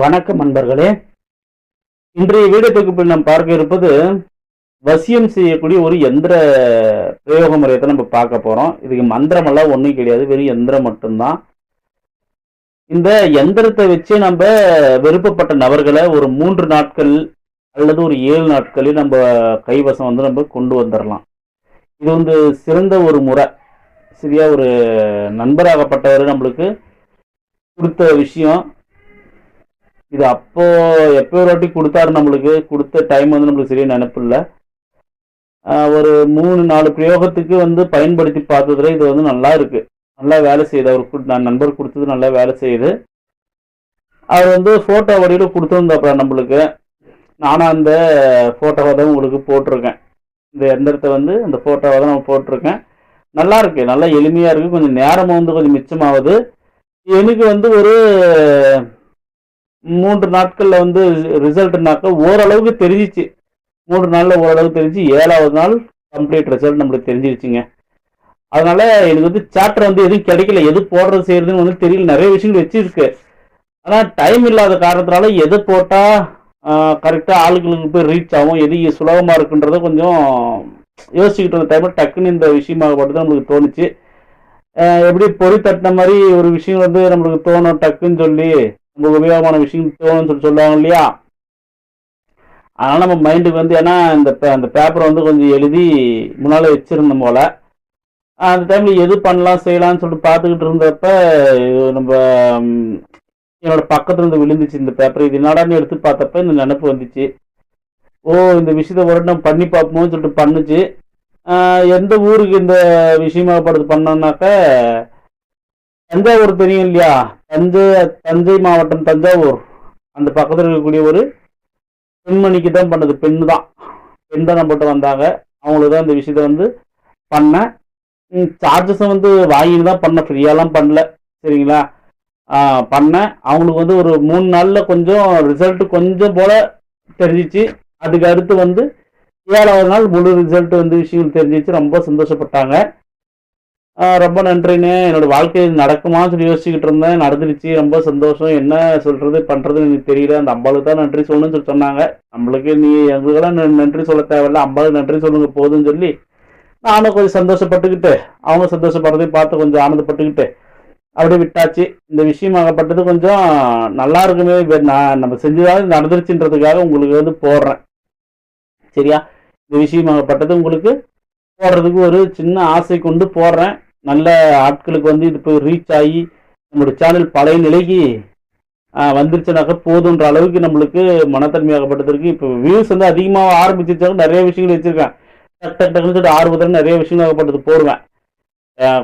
வணக்கம் நண்பர்களே. இன்றைய வீடியோ தொகுப்பில் நாம் பார்க்க இருப்பது வசியம் செய்யக்கூடிய ஒரு எந்திர பிரயோக முறையை நம்ம பார்க்க போறோம். இதுக்கு மந்திரமெல்லாம் ஒன்றும் கிடையாது. வெறும் எந்திரம் மட்டும்தான். இந்த எந்திரத்தை வச்சு நம்ம விருப்பப்பட்ட நபர்களை ஒரு மூன்று நாட்கள் அல்லது ஒரு ஏழு நாட்களில் நம்ம கைவசம் வந்து நம்ம கொண்டு வந்துடலாம் இது வந்து சிறந்த ஒரு முறை. சரியா ஒரு நண்பராகப்பட்டவர் நம்மளுக்கு கொடுத்த விஷயம். இது அப்போ எப்போ ஒரு வாட்டி கொடுத்தாரு நம்மளுக்கு? கொடுத்த டைம் வந்து நம்மளுக்கு சரியா நினப்பு இல்லை. ஒரு மூணு நாலு பிரயோகத்துக்கு வந்து பயன்படுத்தி பார்த்ததுல இது வந்து நல்லா இருக்கு. நல்லா வேலை செய்யுது அவர் நான் நண்பர் கொடுத்தது நல்லா வேலை செய்யுது அவர் வந்து ஃபோட்டோ வடிவில் கொடுத்துருந்தாப்புல நம்மளுக்கு. நானும் அந்த ஃபோட்டோவை தான் உங்களுக்கு போட்டிருக்கேன். இந்த எந்திரத்தை வந்து அந்த ஃபோட்டோவை தான் நான் போட்டிருக்கேன். நல்லா இருக்கு. நல்லா எளிமையாக இருக்குது கொஞ்சம் நேரமும் வந்து கொஞ்சம் மிச்சமாகுது. எனக்கு வந்து ஒரு மூன்று நாட்கள்ல வந்து ரிசல்ட்னாக்க ஓரளவுக்கு தெரிஞ்சிச்சு. மூன்று நாளில் ஓரளவுக்கு தெரிஞ்சு ஏழாவது நாள் கம்ப்ளீட் ரிசல்ட் நம்மளுக்கு தெரிஞ்சிருச்சுங்க. அதனால எனக்கு வந்து சாப்டர் வந்து எதுவும் கிடைக்கல. எது போடுறது செய்யறதுன்னு வந்து தெரியல. நிறைய விஷயங்கள் வச்சிருக்கு. ஆனால் டைம் இல்லாத காரணத்தினால எது போட்டால் கரெக்டாக ஆளுங்களுக்கு போய் ரீச் ஆகும் எது சுலபமாக இருக்குன்றத கொஞ்சம் யோசிச்சுக்கிட்டு இருந்த டைமில் டக்குன்னு இந்த விஷயமாகப்பட்டது நம்மளுக்கு தோணுச்சு. எப்படி பொறி தட்டின மாதிரி ஒரு விஷயம் வந்து நம்மளுக்கு தோணும் டக்குன்னு சொல்லி ரொம்ப உபயோகமான விஷயம் தோணும்னு சொல்லி சொல்லுவாங்க இல்லையா? அதனால நம்ம மைண்டுக்கு வந்து ஏன்னா இந்த பே- அந்த பேப்பரை வந்து கொஞ்சம் எழுதி முன்னால வச்சிருந்தோம் போல. அந்த டைம்ல எது பண்ணலாம் செய்யலாம்னு சொல்லிட்டு பார்த்துக்கிட்டு இருந்தப்ப நம்ம என்னோட பக்கத்துல இருந்து விழுந்துச்சு இந்த பேப்பர் இது என்னடான்னு எடுத்து பார்த்தப்ப இந்த நினப்பு வந்துச்சு. ஓ இந்த விஷயத்த ஒரு நம்ம பண்ணி பார்ப்போம்னு சொல்லிட்டு பண்ணுச்சு. எந்த ஊருக்கு இந்த விஷயமாகப்படுது பண்ணோம்னாக்க தஞ்சாவூர் தெரியும் இல்லையா? தஞ்சை தஞ்சை மாவட்டம் தஞ்சாவூர். அந்த பக்கத்தில் இருக்கக்கூடிய ஒரு பெண்மணிக்கு தான் பண்ணது. பெண் தான். பெண் தான் நம்மகிட்ட வந்தாங்க. அவங்களுக்கு தான் இந்த விஷயத்த வந்து பண்ணேன். சார்ஜஸும் வந்து வாங்கிட்டு தான் பண்ணேன். ஃப்ரீயாலாம் பண்ணல. சரிங்களா? பண்ணேன். அவங்களுக்கு வந்து ஒரு மூணு நாளில் கொஞ்சம் ரிசல்ட் கொஞ்சம் போல தெரிஞ்சிச்சு. அதுக்கு அடுத்து வந்து ஏழாவது நாள் முழு ரிசல்ட் வந்து விஷயங்கள் தெரிஞ்சிச்சு. ரொம்ப சந்தோஷப்பட்டாங்க. ரொம்ப நன்றிண்ணே. என்னோட வாழ்க்கையில் நடக்குமான்னு சொல்லி யோசிச்சுக்கிட்டு இருந்தேன். நடந்துருச்சு ரொம்ப சந்தோஷம். என்ன சொல்றது பண்றதுன்னு எனக்கு தெரியல. அந்த அம்பாளுக்கு தான் நன்றி சொல்லணும்னு சொல்லி சொன்னாங்க. நம்மளுக்கு நீ எங்களுக்கெல்லாம் நன்றி சொல்ல தேவையில்ல. அம்பாளுக்கு நன்றி சொல்லுங்க போதும்னு சொல்லி நானும் கொஞ்சம் சந்தோஷப்பட்டுக்கிட்டு அவங்க சந்தோஷப்படுறதையும் பார்த்து கொஞ்சம் ஆனந்தப்பட்டுக்கிட்டு அப்படியே விட்டாச்சு. இந்த விஷயமாகப்பட்டது கொஞ்சம் நல்லா இருக்குமே. நான் நம்ம செஞ்சதாவது நடந்துருச்சுன்றதுக்காக உங்களுக்கு வந்து போடுறேன். சரியா? இந்த விஷயமாகப்பட்டது உங்களுக்கு போடுறதுக்கு ஒரு சின்ன ஆசை கொண்டு போடுறேன் நல்ல ஆட்களுக்கு வந்து இது போய் ரீச் ஆகி நம்மளுடைய சேனல் பழைய நிலைக்கு வந்துருச்சுனாக்க போதுன்ற அளவுக்கு நம்மளுக்கு மனத்தன்மையாகப்பட்டதற்கு இப்போ வியூஸ் வந்து அதிகமாக ஆரம்பிச்சிருச்சாங்க நிறைய விஷயங்கள் வச்சுருக்கேன். டக் டக் டக்குன்னு சொல்லிட்டு ஆர்வத்தில் நிறைய விஷயங்கள் ஆகப்பட்டது போடுவேன்.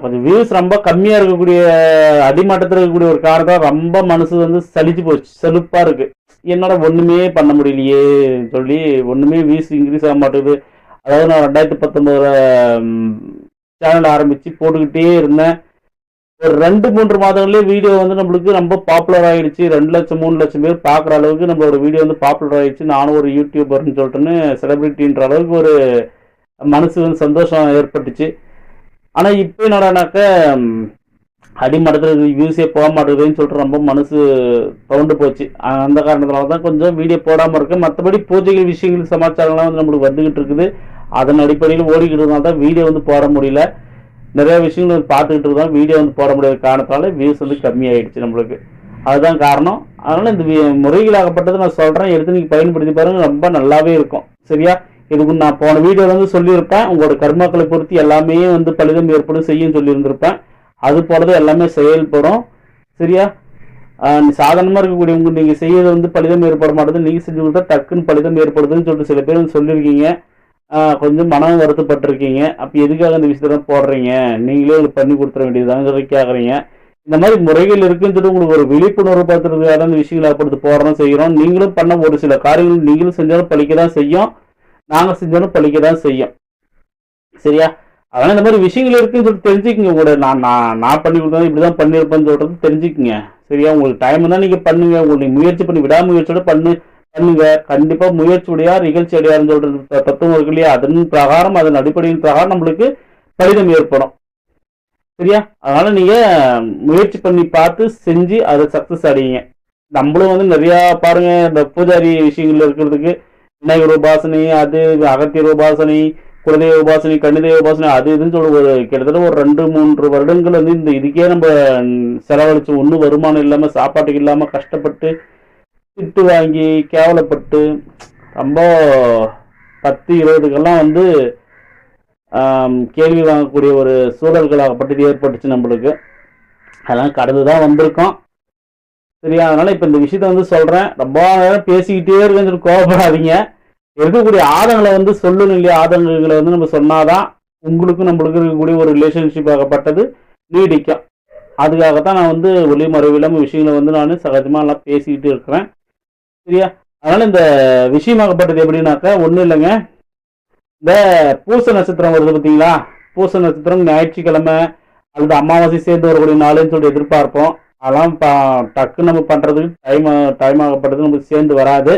கொஞ்சம் வியூஸ் ரொம்ப கம்மியாக இருக்கக்கூடிய அடிமட்டத்தில் இருக்கக்கூடிய ஒரு காரணம் ரொம்ப மனசு வந்து சலிச்சு போச்சு. செலுப்பாக இருக்குது என்னடா ஒன்றுமே பண்ண முடியலையே சொல்லி ஒன்றுமே வியூஸ் இன்க்ரீஸ் ஆக மாட்டேங்குது. அதாவது நான் ரெண்டாயிரத்தி பத்தொன்பதுல சேனல் ஆரம்பிச்சு போட்டுக்கிட்டே இருந்தேன். ஒரு ரெண்டு மூன்று மாதங்கள்லேயே வீடியோ வந்து நம்மளுக்கு ரொம்ப பாப்புலர் ஆயிடுச்சு. ரெண்டு லட்சம் மூணு லட்சம் பேர் பார்க்குற அளவுக்கு நம்மளோட வீடியோ வந்து பாப்புலர் ஆயிடுச்சு. நானும் ஒரு யூடியூபர்னு சொல்லிட்டுன்னு செலிபிரிட்டின்ற அளவுக்கு ஒரு மனசு வந்து சந்தோஷம் ஏற்பட்டுச்சு. ஆனால் இப்போ என்னடானாக்க அடிமடத்தில் அடிமட்டத்தில் வியூஸே போக மாட்டேங்குதுன்னு சொல்லிட்டு ரொம்ப மனசு தோண்டு போச்சு. அந்த காரணத்தினால தான் கொஞ்சம் வீடியோ போடாமல் இருக்குது மற்றபடி பூஜைகள் விஷயங்கள் சமாச்சாரம்லாம் வந்து நம்மளுக்கு வந்துக்கிட்டு இருக்குது. அதன் அடிப்படையில் ஓடிக்கிட்டு தான் வீடியோ வந்து போட முடியல. நிறைய விஷயங்கள் வந்து பார்த்துக்கிட்டு இருக்கோம் வீடியோ வந்து போட முடியாத காரணத்தால் வியூஸ் வந்து கம்மியாயிடுச்சு நம்மளுக்கு. அதுதான் காரணம். அதனால் இந்த முறைகள் ஆகப்பட்டதை நான் சொல்கிறேன் எடுத்து நீங்கள் பயன்படுத்தி பாருங்கள் ரொம்ப நல்லாவே இருக்கும். சரியா? இதுக்கு நான் போன வீடியோவில் வந்து சொல்லியிருப்பேன். உங்களோட கர்மாக்களை பொறுத்து எல்லாமே வந்து பலிதம் ஏற்படும். செய்யும் சொல்லியிருந்திருப்பேன். அது போலது எல்லாமே செயல்படும். சரியா? சாதாரணமாக இருக்கக்கூடிய உங்க நீங்கள் செய்யறது வந்து பலிதம் ஏற்பட மாட்டேது. நீங்கள் செஞ்சு கொடுத்தா டக்குன்னு பலிதம் ஏற்படுதுன்னு சொல்லிட்டு சில பேர் சொல்லியிருக்கீங்க. கொஞ்சம் மனம் வருத்தப்பட்டிருக்கீங்க. அப்போ எதுக்காக இந்த விஷயத்த போடுறீங்க? நீங்களே உங்களுக்கு பண்ணி கொடுத்துட வேண்டியதுதான் சொல்லி கேட்குறீங்க இந்த மாதிரி முறைகள் இருக்குன்னு சொல்லி உங்களுக்கு ஒரு விழிப்புணர்வு படுத்துறதுக்காக அந்த விஷயங்களை அப்படி போடுறோம் செய்கிறோம் நீங்களும் பண்ண ஒரு சில காரியங்கள் நீங்களும் செஞ்சாலும் பழிக்க தான் செய்யும். நாங்கள் செஞ்சாலும் பழிக்க தான் செய்யும். சரியா? அதனால இந்த மாதிரி விஷயங்கள் இருக்குன்னு சொல்லிட்டு தெரிஞ்சுக்கங்க கூட. நான் நான் நான் பண்ணி கொடுத்தா இப்படிதான் பண்ணியிருப்பேன்னு சொல்றது தெரிஞ்சுக்கங்க. சரியா? உங்களுக்கு டைம் தான் நீங்க பண்ணுங்க. உங்களுக்கு முயற்சி பண்ணி விடாமுயற்சியோட பண்ணு பண்ணுங்க. கண்டிப்பா முயற்சி உடையார் நிகழ்ச்சி அடையாருன்னு சொல்றது தத்துவம் இருக்கு இல்லையா? அதன் பிரகாரம் அதன் அடிப்படையின் பிரகாரம் நம்மளுக்கு பலிதம் ஏற்படும். சரியா? அதனால நீங்க முயற்சி பண்ணி பார்த்து செஞ்சு அதை சக்சஸ் அடையுங்க. நம்மளும் வந்து நிறையா பாருங்க இந்த பூஜாரி விஷயங்கள் இருக்கிறதுக்கு விநாயகர் உபாசனை அது அகத்தியர் உபாசனை குலதெய்வ உபாசனை கண்ணிதெய்வ உபாசனை அது இதுன்னு சொல்லி ஒரு கிட்டத்தட்ட ஒரு ரெண்டு மூன்று வருடங்கள் வந்து இந்த இதுக்கே நம்ம செலவழிச்சு ஒன்றும் வருமானம் இல்லாமல் சாப்பாட்டுக்கு இல்லாமல் கஷ்டப்பட்டு திட்டு வாங்கி கேவலப்பட்டு ரொம்ப பத்து இருபதுக்கெல்லாம் வந்து கேள்வி வாங்கக்கூடிய ஒரு சூழல்களாகப்பட்டது ஏற்பட்டுச்சு நம்மளுக்கு. அதெல்லாம் கடந்து தான் வந்திருக்கோம். சரியா? அதனால இப்போ இந்த விஷயத்த வந்து சொல்கிறேன் ரொம்ப நேரம் பேசிக்கிட்டே இருக்குன்னு சொல்லி கோவப்படாதீங்க. இருக்கக்கூடிய ஆதங்களை வந்து சொல்லணும் இல்லையா? ஆதங்களை வந்து நம்ம சொன்னாதான் உங்களுக்கும் நம்மளுக்கும் இருக்கக்கூடிய ஒரு ரிலேஷன்ஷிப் ஆகப்பட்டது நீடிக்கும். அதுக்காகத்தான் நான் வந்து ஒளிமறைவில்லாம விஷயங்களை வந்து நான் சகஜமாக எல்லாம் பேசிக்கிட்டு இருக்கிறேன். சரியா? அதனால இந்த விஷயமாகப்பட்டது எப்படின்னாக்கா ஒன்றும் இல்லைங்க. இந்த பூச நட்சத்திரம் வருது பார்த்தீங்களா? பூச நட்சத்திரம் ஞாயிற்றுக்கிழமை அல்லது அமாவாசை சேர்ந்து வரக்கூடிய நாளுன்னு சொல்லி எதிர்பார்ப்போம். அதெல்லாம் டக்குன்னு நம்ம பண்ணுறதுக்கு டைம் டைம் ஆகப்பட்டது நமக்கு சேர்ந்து வராது.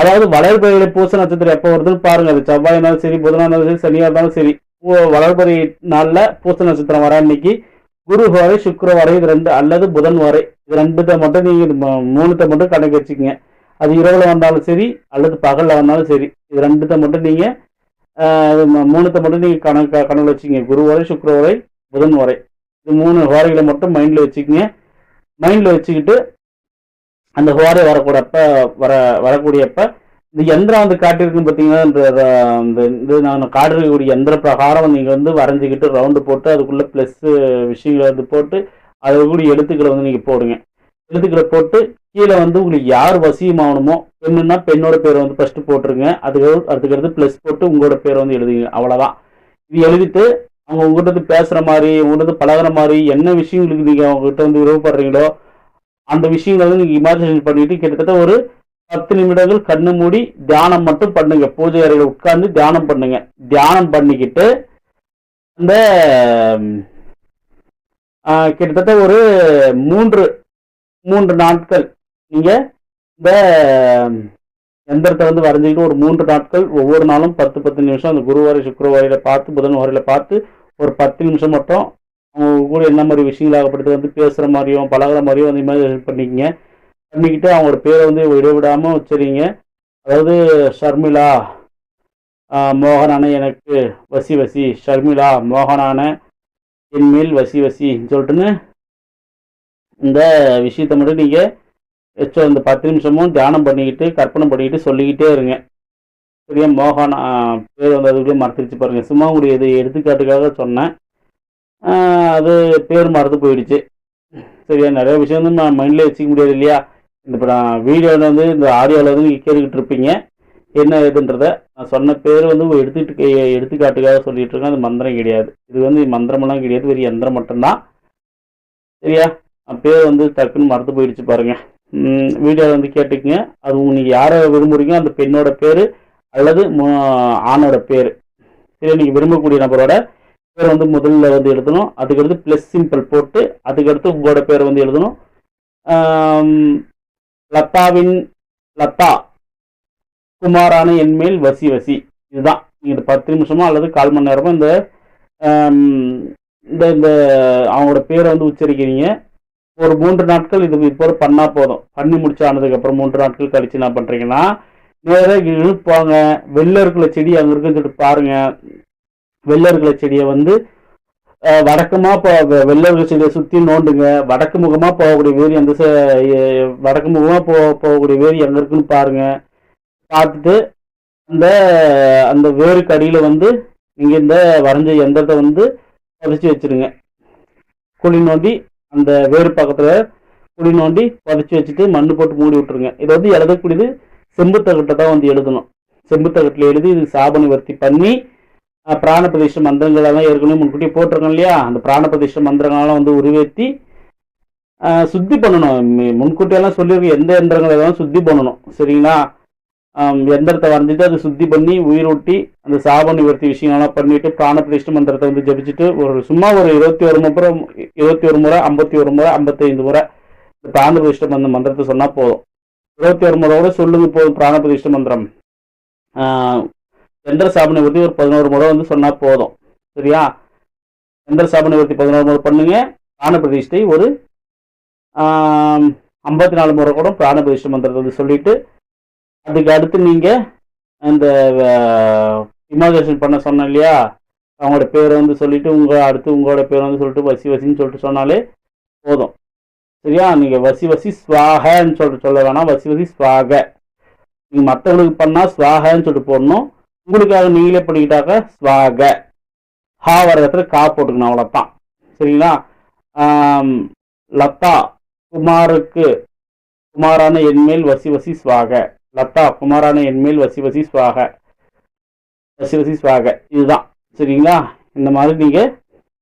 அதாவது வளர்பறையில பூச நட்சத்திரம் எப்போ வருதுன்னு பாருங்க. அது செவ்வாய் இருந்தாலும் சரி புதனா இருந்தாலும் சரி சனியா இருந்தாலும் சரி. வளர்பறை நாளில் பூச நட்சத்திரம் வர அன்னைக்கு குரு வரை சுக்கர வரை இது ரெண்டு அல்லது புதன் வரை. இது ரெண்டுத்தை மட்டும் நீங்கள் மூணுத்தை மட்டும் கணக்கு வச்சுக்கோங்க. அது இரவுல வந்தாலும் சரி அல்லது பகல்ல வந்தாலும் சரி. இது ரெண்டுத்தை மட்டும் நீங்கள் மூணுத்தை மட்டும் நீங்கள் கணக்கு கணக்கு வச்சுக்கோங்க. குரு வரை சுக்கர வரை புதன் வரை. இது மூணு வாரிகளை மட்டும் மைண்டில் வச்சுக்கோங்க. மைண்டில் வச்சுக்கிட்டு அந்த ஹோரை வரக்கூடப்ப வர வரக்கூடியப்ப இந்த யந்திரம் வந்து காட்டியிருக்குன்னு பார்த்தீங்கன்னா இந்த இந்த இது நான் காட்டிருக்கக்கூடிய யந்திர பிரகாரம் நீங்கள் வந்து வரைஞ்சிக்கிட்டு ரவுண்டு போட்டு அதுக்குள்ளே ப்ளஸ்ஸு விஷயங்களை வந்து போட்டு அதுக்குரிய எழுத்துக்களை வந்து நீங்கள் போடுங்க. எழுத்துக்களை போட்டு கீழே வந்து உங்களுக்கு யார் வசியமாகணுமோ பெண்ணுன்னா பெண்ணோட பேரை வந்து ஃபஸ்ட்டு போட்டுருங்க. அதுக்கு அதுக்கடுத்து ப்ளஸ் போட்டு உங்களோட பேரை வந்து எழுதுங்க. அவ்வளோதான் இது எழுதிட்டு அவங்க உங்கள்கிட்ட பேசுகிற மாதிரி உங்கள்கிட்ட பழகிற பழகுற மாதிரி என்ன விஷயங்களுக்கு நீங்கள் அவங்ககிட்ட வந்து விருப்பப்படுறீங்களோ அந்த விஷயங்களை வந்து நீங்கள் இமேஜினேஷன் பண்ணிட்டு கிட்டத்தட்ட ஒரு பத்து நிமிடங்கள் கண்ணு மூடி தியானம் மட்டும் பண்ணுங்க. பூஜை அறையில் உட்கார்ந்து தியானம் பண்ணுங்க. தியானம் பண்ணிக்கிட்டு இந்த கிட்டத்தட்ட ஒரு மூன்று மூன்று நாட்கள் நீங்க இந்த எந்திரத்தை வந்து வரைஞ்சிக்கிட்டு ஒரு மூன்று நாட்கள் ஒவ்வொரு நாளும் பத்து பத்து நிமிஷம் அந்த குருவாரி சுக்கரவாரியில பார்த்து புதன் வாரியில பார்த்து ஒரு பத்து நிமிஷம் மட்டும் அவங்க கூட என்ன மாதிரி விஷயங்கள் ஆகப்பட்டு வந்து பேசுகிற மாதிரியும் பழகுற மாதிரியும் வந்து மாதிரி பண்ணிக்கங்க. பண்ணிக்கிட்டு அவங்களோட பேரை வந்து இடைவிடாமல் வச்சுருங்க. அதாவது ஷர்மிளா மோகனான எனக்கு வசி வசி ஷர்மிளா மோகனான என்மேல் வசி வசின்னு சொல்லிட்டுன்னு இந்த விஷயத்தை மட்டும் நீங்கள் வச்சோ அந்த பத்து நிமிஷமும் தியானம் பண்ணிக்கிட்டு கற்பனை பண்ணிக்கிட்டு சொல்லிக்கிட்டே இருங்க. சரியா மோகனா பேர் வந்து அதுக்குள்ளே மறந்துடுச்சு பாருங்கள் சும்மா உங்களுடைய இது எடுத்துக்காட்டுக்காக சொன்னேன். அது பேர் மறந்து போயிடுச்சு. சரியா நிறைய விஷயம் வந்து நான் மைண்டில் வச்சுக்க முடியாது இல்லையா? இந்த இப்போ நான் வீடியோவில் வந்து இந்த ஆடியோவில் வந்து கேட்டுக்கிட்டு இருப்பீங்க. என்ன ஏதுன்றத நான் சொன்ன பேர் வந்து எடுத்துக்கிட்டு எடுத்துட்டு எடுத்துக்காட்டுக்காக சொல்லிட்டு இருக்கேன். அது மந்திரம் கிடையாது. இது வந்து மந்திரமெல்லாம் கிடையாது. வெறும் யந்திரம் மட்டும்தான். சரியா? நான் பேர் வந்து டக்குன்னு மறந்து போயிடுச்சு பாருங்கள் வீடியோவில் வந்து கேட்டுக்குங்க. அது நீங்கள் யாரை விரும்புறீங்க அந்த பெண்ணோட பேர் அல்லது மு- ஆணோட பேர். சரி நீங்கள் விரும்பக்கூடிய நபரோட பேர் வந்து முதல்ல வந்து எழுதணும். அதுக்கடுத்து ப்ளஸ் சிம்பிள் போட்டு அதுக்கடுத்து உங்களோட பேர் வந்து எழுதணும். லதாவின் லதா குமாரான என்மேல் வசி வசி. இதுதான். நீங்கள் இந்த பத்து நிமிஷமோ அல்லது கால் மணி நேரமோ இந்த இந்த இந்த அவங்களோட பேரை வந்து உச்சரிக்கிறீங்க. ஒரு மூன்று நாட்கள் இது இப்போ பண்ணால் போதும். பண்ணி முடிச்சானதுக்கப்புறம் மூன்று நாட்கள் கழிச்சு என்ன பண்ணுறீங்கன்னா நேராக இழுப்பாங்க. வெளில இருக்கிற செடி அங்கே இருக்குன்னு சொல்லிட்டு பாருங்கள் வெள்ளர்களை செடியை வந்து வடக்குமா போ வெள்ளர்கள் செடியை சுற்றி நோண்டுங்க. வடக்கு முகமாக போகக்கூடிய வேர் எந்த வடக்கு முகமாக போ போகக்கூடிய வேர் எங்கே இருக்குன்னு பாருங்க. பார்த்துட்டு அந்த அந்த வேருக்கு அடியில் வந்து நீங்கள் இந்த வரைஞ்ச எந்திரத்தை வந்து புதைச்சி வச்சிருங்க. குழி நோண்டி அந்த வேறு பக்கத்தில் குழி நோண்டி புதைச்சி வச்சுட்டு மண் போட்டு மூடி விட்டுருங்க. இதை வந்து எழுதக்கூடியது செம்புத்தகட்டை தான் வந்து எழுதணும். செம்புத்தகட்டில் எழுதி இது சாப நிவர்த்தி பண்ணி அஹ், பிராண பிரதிஷ்ட மந்திரங்களெல்லாம் ஏற்கனவே முன்கூட்டி போட்டிருக்கோம் இல்லையா? அந்த பிராண பிரதிஷ்ட மந்திரங்களெல்லாம் வந்து உருவேற்றி சுத்தி பண்ணணும். முன்கூட்டியெல்லாம் சொல்லியிருக்க எந்த எந்திரங்களை எல்லாம் சுத்தி பண்ணணும். சரிங்களா? எந்திரத்தை வரைஞ்சிட்டு அதை சுத்தி பண்ணி உயிரூட்டி அந்த சாப நிவர்த்தி விஷயங்கள்லாம் பண்ணிட்டு பிராண பிரதிஷ்ட மந்திரத்தை வந்து ஜபிச்சுட்டு ஒரு சும்மா ஒரு இருபத்தி ஒரு முறை இருபத்தி ஒரு முறை ஐம்பத்தி ஒரு முறை ஐம்பத்தைந்து முறை இந்த பிராணபிரதிஷ்ட மந்த மந்திரத்தை சொன்னால் போதும். இருபத்தி ஒரு முறை கூட சொல்லுங்க போதும் பிராண பிரதிஷ்ட மந்திரம் ஆஹ், எந்திர சாப நிவர்த்தி ஒரு பதினோரு முறை வந்து சொன்னா போதும். சரியா? எந்திர சாப நிவர்த்தி பதினோரு முறை பண்ணுங்க. பிராண பிரதிஷ்டை ஒரு ஐம்பத்தி நாலு முறை கூட பிராணபதிஷ்ட மந்திரத்தை வந்து சொல்லிட்டு அதுக்கு அடுத்து நீங்கள் அந்த இமாஜேஷன் பண்ண சொன்னேன் இல்லையா? அவங்களோட பேரை வந்து சொல்லிட்டு உங்கள் அடுத்து உங்களோட பேர் வந்து சொல்லிட்டு வசி வசின்னு சொல்லிட்டு சொன்னாலே போதும். சரியா? நீங்கள் வசி வசி ஸ்வாகன்னு சொல்லிட்டு சொல்ல வேணாம். வசி வசி ஸ்வாக. நீங்கள் மற்றவங்களுக்கு பண்ணால் ஸ்வாகன்னு சொல்லிட்டு போடணும். உங்களுக்காக நீங்களே பண்ணிக்கிட்டாக்க ஸ்வாக ஹா வர இடத்துல கா போட்டுக்கணும் அவ்வளோதான் சரிங்களா? லதா குமாருக்கு குமாரான என்மேல் வசி வசி ஸ்வாக லதா குமாரான என்மேல் வசி வசி ஸ்வாக வசி வசி ஸ்வாக இதுதான். சரிங்களா? இந்த மாதிரி நீங்கள்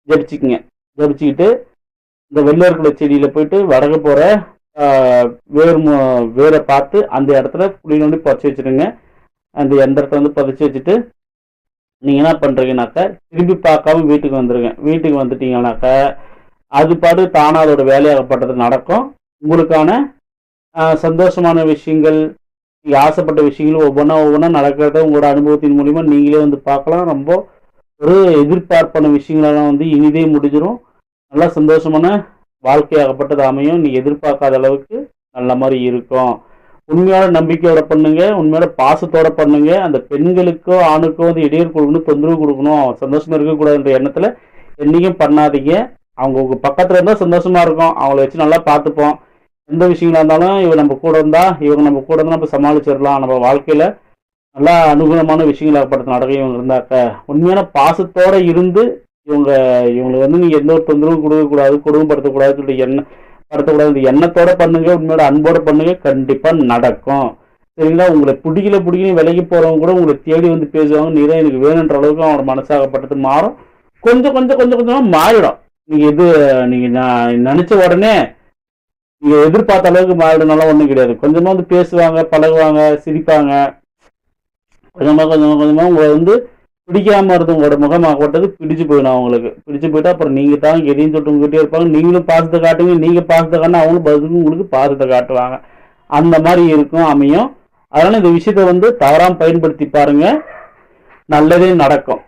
ஜபிச்சுக்கிங்க. ஜபிச்சுக்கிட்டு இந்த வெள்ளேற்குள்ள செடியில் போயிட்டு வடக்கு போகிற வேர் வேரை பார்த்து அந்த இடத்துல குழி நோண்டி புதைச்சி வச்சுருங்க. அந்த எந்திரத்தை வந்து புதைச்சி வச்சுட்டு நீங்கள் என்ன பண்ணுறீங்கனாக்கா திரும்பி பார்க்காம வீட்டுக்கு வந்துடுங்க வீட்டுக்கு வந்துட்டீங்கனாக்கா அது பாடு தானாக அதோட வேலையாகப்பட்டது நடக்கும். உங்களுக்கான சந்தோஷமான விஷயங்கள் நீங்கள் ஆசைப்பட்ட விஷயங்கள் ஒவ்வொன்றா ஒவ்வொன்றா நடக்கிறத உங்களோட அனுபவத்தின் மூலிமா நீங்களே வந்து பார்க்கலாம். ரொம்ப ஒரு எதிர்பார்ப்பான விஷயங்களெல்லாம் வந்து இனிதே முடிஞ்சிடும் நல்லா சந்தோஷமான வாழ்க்கையாகப்பட்டது அமையும். நீ எதிர்பார்க்காத அளவுக்கு நல்ல மாதிரி இருக்கும். உண்மையோட நம்பிக்கையோட பண்ணுங்க உண்மையோட பாசத்தோட பண்ணுங்க அந்த பெண்களுக்கோ ஆணுக்கோ வந்து இடையூறு கொடுக்கணும் தொந்தரவு கொடுக்கணும். சந்தோஷமா இருக்கக்கூடாதுன்ற எண்ணத்துல என்னைக்கும் பண்ணாதீங்க. அவங்க உங்க பக்கத்துல இருந்தா சந்தோஷமா இருக்கும். அவங்கள வச்சு நல்லா பார்த்துப்போம். எந்த விஷயங்களா இருந்தாலும் இவங்க நம்ம கூட இருந்தா இவங்க நம்ம கூட இருந்தா நம்ம சமாளிச்சிடலாம். நம்ம வாழ்க்கையில நல்லா அனுகூலமான விஷயங்களாகப்பட்டது நடக்கும் இவங்க இருந்தாக்க உண்மையான பாசத்தோட இருந்து இவங்க இவங்களுக்கு வந்து நீங்க எந்த ஒரு தொந்தரவும் கொடுக்கக்கூடாது கொடுமைப்படுத்தக்கூடாதுன்னு சொல்லி எண்ணம் படுத்தக்கூடாது எண்ணத்தோட பண்ணுங்க உண்மையோட அன்போட பண்ணுங்க கண்டிப்பா நடக்கும். சரிங்களா? உங்களை பிடிக்கல பிடிக்கல விலைக்கு போறவங்க கூட உங்களை தேடி வந்து பேசுவாங்க. நீ தான் எனக்கு வேணுன்ற அளவுக்கு அவனோட மனசாகப்பட்டது மாறும். கொஞ்சம் கொஞ்சம் கொஞ்சம் கொஞ்சமா மாறிடும். நீங்க எது நீங்க நான் நினைச்ச உடனே நீங்க எதிர்பார்த்த அளவுக்கு மாறிடுனால ஒண்ணும் கிடையாது. கொஞ்சமா வந்து பேசுவாங்க பழகுவாங்க சிரிப்பாங்க. கொஞ்சமா கொஞ்சமா கொஞ்சமா உங்களை வந்து பிடிக்காம இருந்தவங்களோட முகமாகப்பட்டது பிடிச்சு போயிடும் அவங்களுக்கு. பிடிச்சு போயிட்டு அப்புறம் நீங்க தான் எதையும் சொல்லிட்டு உங்ககிட்டே இருப்பாங்க. நீங்களும் பாசத்தை காட்டுங்க நீங்க பாசத்தை காட்டினா அவங்களும் பதிலுக்கு உங்களுக்கு பாசத்தை காட்டுவாங்க. அந்த மாதிரி இருக்கும் அமையும். அதனால இந்த விஷயத்தை வந்து தவறாம பயன்படுத்தி பாருங்க. நல்லதே நடக்கும்.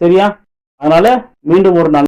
சரியா? அதனால மீண்டும் ஒரு நல்ல